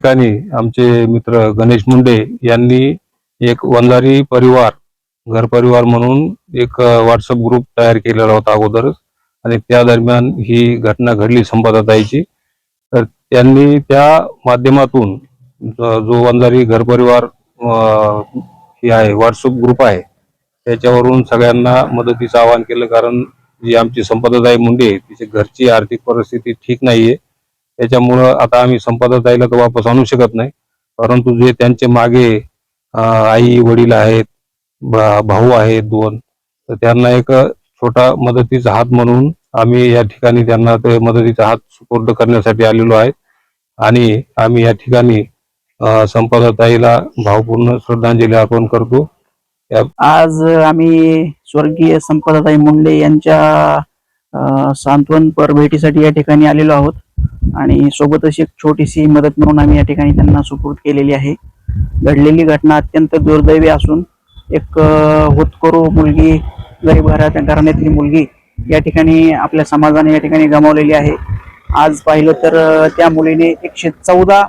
ठिकाणी आमचे मित्र गणेश मुंडे यांनी एक वंजारी परिवार घर परिवार म्हणून एक व्हॉट्सअप ग्रुप तयार केलेला होता अगोदरच. आणि त्या दरम्यान ही घटना घडली संपादताईची. तर त्यांनी त्या माध्यमातून जो वंजारी घर परिवार हे ही आहे व्हॉट्सअप ग्रुप आहे त्याच्यावरून सगळ्यांना मदतीचं आवाहन केलं. कारण जी आमची संपदाताई मुंडे तिची घरची आर्थिक परिस्थिती ठीक नाहीये. त्याच्यामुळं आता आम्ही संपदाताईला तर वापस आणू शकत नाही. परंतु जे त्यांचे मागे आई वडील आहेत भाऊ आहेत दोन तर त्यांना एक छोटा मदतीचा हात म्हणून आम्ही या ठिकाणी त्यांना ते मदतीचा हात सुपूर्द करण्यासाठी आलेलो आहे. आणि आम्ही या ठिकाणी संपादताईला भावपूर्ण श्रद्धांजली अर्पण करतो. आज आम्ही स्वर्गीय संपदाताई मुंडे यांच्या सांत्वनपर भेटीसाठी या ठिकाणी आलेलो आहोत. आणि सोबतच एक छोटीशी मदत म्हणून आम्ही या ठिकाणी त्यांना सुपूर्द केलेली आहे. घडलेली घटना अत्यंत दुर्दैवी असून एक होतकरू मुलगी गरीब घरात घराण्यातली मुलगी या ठिकाणी आपल्या समाजाने या ठिकाणी गमावलेली आहे. आज पाहिलं तर त्या मुलीने एकशे चौदा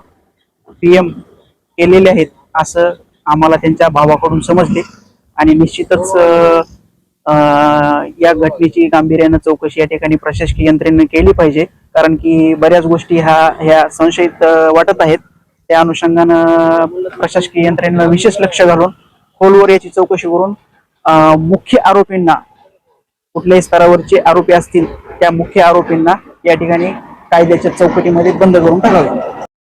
पी एम केलेले आहेत असं आम्हाला त्यांच्या भावाकडून समजले आणि निश्चितच या घटनेची गांभीर्यानं चौकशी या ठिकाणी प्रशासकीय यंत्रणेने केली पाहिजे. कारण की बऱ्याच गोष्टी ह्या ह्या संशयित वाटत आहेत. त्या अनुषंगानं प्रशासकीय यंत्रणेनं विशेष लक्ष घालून खोलवर याची चौकशी करून मुख्य आरोपींना कुठल्याही स्तरावरचे आरोपी असतील त्या मुख्य आरोपींना या ठिकाणी कायद्याच्या चौकटीमध्ये बंद करून टाकावे.